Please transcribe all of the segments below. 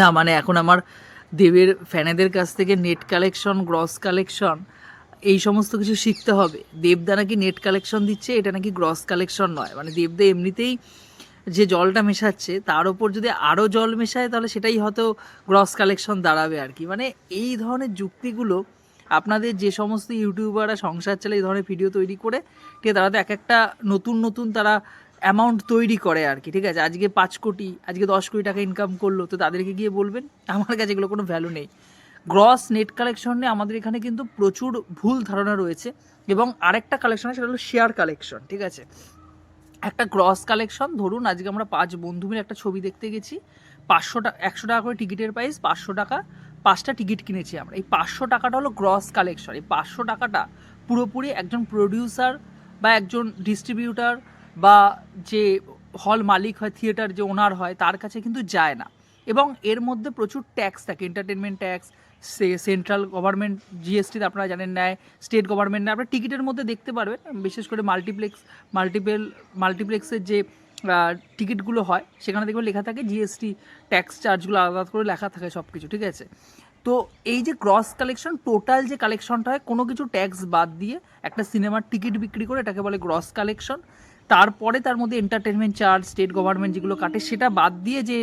না মানে এখন আমার দেবের ফ্যানেদের কাছ থেকে নেট কালেকশন গ্রস কালেকশন এই সমস্ত কিছু শিখতে হবে। দেবদা নাকি নেট কালেকশন দিচ্ছে, এটা নাকি গ্রস কালেকশন নয়। মানে দেবদা এমনিতেই যে জলটা মেশাচ্ছে, তার ওপর যদি আরও জল মেশায়, তাহলে সেটাই হয়তো গ্রস কালেকশন দাঁড়াবে আর কি। মানে এই ধরনের যুক্তিগুলো আপনাদের যে সমস্ত ইউটিউবাররা সংসার চালে এই ধরনের ভিডিও তৈরি করে ঠিক তারা তো এক একটা নতুন নতুন তারা অ্যামাউন্ট তৈরি করে আর কি ঠিক আছে? আজকে পাঁচ কোটি, আজকে দশ কোটি টাকা ইনকাম করল, তো তাদেরকে গিয়ে বলবেন, আমার কাছে এগুলো কোনো ভ্যালু নেই। গ্রস নেট কালেকশনে আমাদের এখানে কিন্তু প্রচুর ভুল ধারণা রয়েছে এবং আরেকটা কালেকশন সেটা হলো শেয়ার কালেকশন ঠিক আছে? একটা গ্রস কালেকশন ধরুন আজকে আমরা পাঁচ বন্ধু মিলে একটা ছবি দেখতে গেছি, পাঁচশো টাকা একশো টাকা করে টিকিটের প্রাইস পাঁচশো টাকা, পাঁচটা টিকিট কিনেছি আমরা। এই পাঁচশো টাকাটা হলো গ্রস কালেকশন এই পাঁচশো টাকাটা পুরোপুরি একজন প্রডিউসার বা একজন ডিস্ট্রিবিউটার বা যে হল মালিক হয়, থিয়েটার যে ওনার হয়, তার কাছে কিন্তু যায় না। এবং এর মধ্যে প্রচুর ট্যাক্স থাকে এন্টারটেনমেন্ট ট্যাক্স, সে সেন্ট্রাল গভর্নমেন্ট জিএসটি আপনারা জানেন, নেয় স্টেট গভর্নমেন্ট নেয়। আপনারা টিকিটের মধ্যে দেখতে পারবেন, বিশেষ করে মাল্টিপ্লেক্স মাল্টিপেল মাল্টিপ্লেক্সের যে টিকিটগুলো হয়, সেখানে দেখবেন লেখা থাকে জিএসটি ট্যাক্স চার্জগুলো আলাদা করে লেখা থাকে সব কিছু ঠিক আছে? তো এই যে ক্রস কালেকশন টোটাল যে কালেকশনটা হয়, কোনো কিছু ট্যাক্স বাদ দিয়ে একটা সিনেমার টিকিট বিক্রি করে এটাকে বলে গ্রস কালেকশন তারপরে তার মধ্যে এন্টারটেনমেন্ট চার্জ স্টেট গভর্নমেন্ট যেগুলো কাটে, সেটা বাদ দিয়ে যে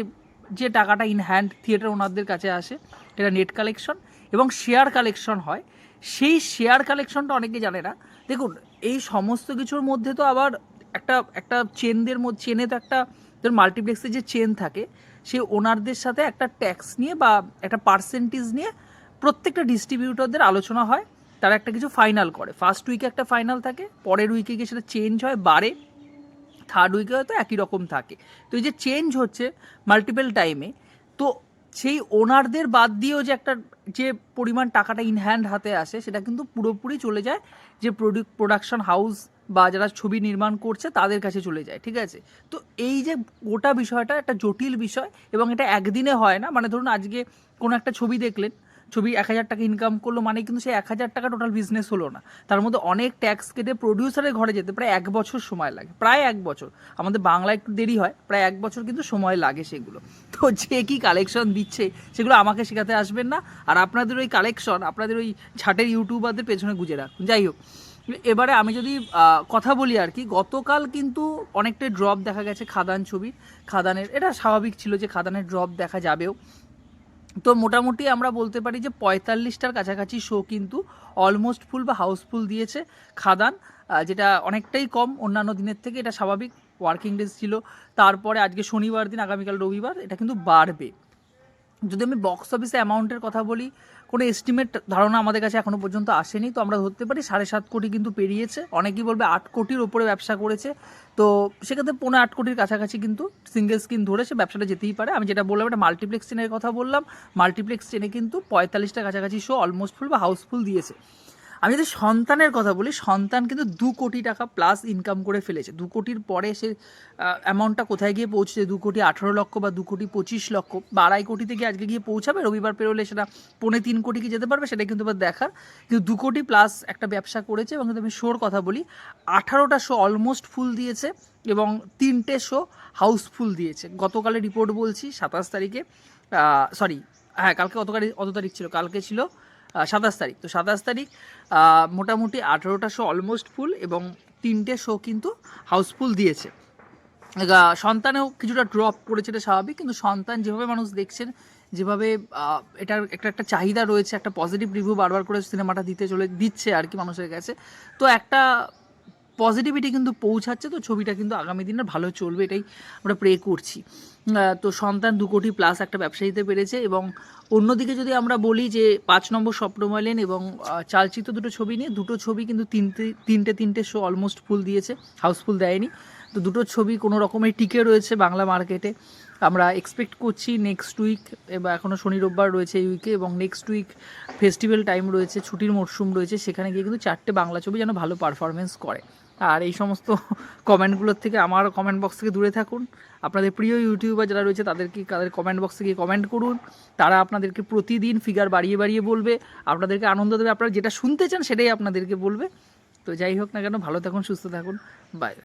যে টাকাটা ইন হ্যান্ড থিয়েটার ওনারদের কাছে আসে এটা নেট কালেকশন এবং শেয়ার কালেকশন হয়। সেই শেয়ার কালেকশনটা অনেকে জানে না। দেখুন, এই সমস্ত কিছুর মধ্যে তো আবার একটা একটা চেনদের মধ্যে, চেনে তো একটা ধর মাল্টিপ্লেক্সের যে চেন থাকে সেই ওনারদের সাথে একটা ট্যাক্স নিয়ে বা একটা পার্সেন্টেজ নিয়ে প্রত্যেকটা ডিস্ট্রিবিউটরদের আলোচনা হয়। তারা একটা কিছু ফাইনাল করে। ফার্স্ট উইকে একটা ফাইনাল থাকে, পরের উইকে গিয়ে সেটা চেঞ্জ হয়, বাড়ে। থার্ড উইকে হয়তো একই রকম থাকে। তো এই যে চেঞ্জ হচ্ছে মাল্টিপল টাইমে তো সেই ওনারদের বাদ দিয়েও যে একটা যে পরিমাণ টাকাটা ইন হ্যান্ড হাতে আসে, সেটা কিন্তু পুরোপুরি চলে যায়। যে প্রোডাকশন হাউস বা যারা ছবি নির্মাণ করছে, তাদের কাছে চলে যায়, ঠিক আছে? তো এই যে গোটা বিষয়টা একটা জটিল বিষয় এবং এটা একদিনে হয় না। মানে ধরুন আজকে কোনো একটা ছবি দেখলেন ছবি এক হাজার টাকা ইনকাম করল মানে কিন্তু সেই এক হাজার টাকা টোটাল বিজনেস হলো না। তার মধ্যে অনেক ট্যাক্স কেটে প্রডিউসারের ঘরে যেতে প্রায় এক বছর সময় লাগে, প্রায় এক বছর। আমাদের বাংলা একটু দেরি হয়, প্রায় এক বছর কিন্তু সময় লাগে সেগুলো। তো যে কি কালেকশন দিচ্ছে, সেগুলো আমাকে শেখাতে আসবেন না। আর আপনাদের ওই কালেকশন আপনাদের ওই ছাটের ইউটিউবারদের পেছনে গুজে রাখুন। যাই হোক, এবারে আমি যদি কথা বলি আর কি, গতকাল কিন্তু অনেকটাই ড্রপ দেখা গেছে খাদান ছবির। খাদানের, এটা স্বাভাবিক ছিল যে খাদানের ড্রপ দেখা যাবেও। তো মোটামুটি আমরা বলতে পারি যে পঁয়তাল্লিশটার কাছাকাছি শো কিন্তু অলমোস্ট ফুল বা হাউসফুল দিয়েছে খাদান যেটা অনেকটাই কম, অন্যান্য দিনের থেকে এটা স্বাভাবিক ওয়ার্কিং ডেজ ছিল। তারপরে আজকে শনিবার দিন, আগামীকাল রবিবার, এটা কিন্তু বাড়বে। যদি আমি বক্স অফিসে অ্যামাউন্টের কথা বলি কোনো এস্টিমেট ধারণা আমাদের কাছে এখনও পর্যন্ত আসেনি। তো আমরা ধরতে পারি সাড়ে সাত কোটি কিন্তু পেরিয়েছে। অনেকেই বলবে আট কোটির ওপরে ব্যবসা করেছে। তো সেক্ষেত্রে পনেরো আট কোটির কাছাকাছি কিন্তু সিঙ্গেল স্ক্রিন ধরে সে ব্যবসাটা যেতেই পারে। আমি যেটা বললাম, একটা মাল্টিপ্লেক্স চেনের কথা বললাম। মাল্টিপ্লেক্স চেনে কিন্তু পঁয়তাল্লিশটা কাছাকাছি শো অলমোস্ট ফুল বা হাউসফুল দিয়েছে। আমি যদি সন্তানের কথা বলি, সন্তান কিন্তু দু কোটি টাকা প্লাস ইনকাম করে ফেলেছে। দু কোটির পরে সে অ্যামাউন্টটা কোথায় গিয়ে পৌঁছেছে? দু কোটি আঠারো লক্ষ বা দু কোটি পঁচিশ লক্ষ। বা আড়াই কোটিতে গিয়ে আজকে গিয়ে পৌঁছাবে? রবিবার পেরোলে সেটা পৌনে তিন কোটি কি যেতে পারবে? সেটা কিন্তু এবার দেখার। কিন্তু দু কোটি প্লাস একটা ব্যবসা করেছে এবং কিন্তু আমি শোর কথা বলি, আঠারোটা শো অলমোস্ট ফুল দিয়েছে এবং তিনটে শো হাউসফুল দিয়েছে। গতকালের রিপোর্ট বলছি, সাতাশ তারিখে সরি হ্যাঁ কালকে তারিখ কত তারিখ ছিল, কালকে ছিল। সাতাশ তারিখ। তো সাতাশ তারিখ মোটামুটি আঠেরোটা শো অলমোস্ট ফুল এবং তিনটে শো কিন্তু হাউসফুল দিয়েছে। সন্তানেও কিছুটা ড্রপ করেছে এটা স্বাভাবিক, কিন্তু সন্তান যেভাবে মানুষ দেখছেন, যেভাবে এটার একটা একটা চাহিদা রয়েছে, একটা পজিটিভ রিভিউ বারবার করে সিনেমাটা দিতে চলে, দিচ্ছে আর কি মানুষের কাছে। তো একটা পজিটিভিটি কিন্তু পৌঁছাচ্ছে, তো ছবিটা কিন্তু আগামী দিনে ভালো চলবে, এটাই আমরা প্রে করছি। তো সন্তান দু কোটি প্লাস একটা ব্যবসা দিতে পেরেছে এবং অন্যদিকে যদি আমরা বলি যে পাঁচ নম্বর স্বপ্নমালেন এবং চালচিত্র দুটো ছবি নিয়ে, দুটো ছবি কিন্তু তিনটে তিনটে তিনটে শো অলমোস্ট ফুল দিয়েছে হাউসফুল দেয়নি। তো দুটো ছবি কোনো রকমের টিকে রয়েছে বাংলা মার্কেটে আমরা এক্সপেক্ট করছি নেক্সট উইক এবার এখনও শনি রোববার রয়েছে এই উইকে এবং নেক্সট উইক ফেস্টিভ্যাল টাইম রয়েছে, ছুটির মরশুম রয়েছে, সেখানে গিয়ে কিন্তু চারটে বাংলা ছবি যেন ভালো পারফরমেন্স করে। আর এই সমস্ত কমেন্টগুলোর থেকে আমার কমেন্ট বক্স থেকে দূরে থাকুন। আপনাদের প্রিয় ইউটিউবার যারা রয়েছে, তাদেরকে, তাদের কমেন্ট বক্সে গিয়ে কমেন্ট করুন। তারা আপনাদেরকে প্রতিদিন ফিগার বাড়িয়ে বাড়িয়ে বলবে। আপনাদেরকে আনন্দ দেবে। আপনারা যেটা শুনতে চান, সেটাই আপনাদেরকে বলবে। তো যাই হোক না কেন, ভালো থাকুন, সুস্থ থাকুন। বাই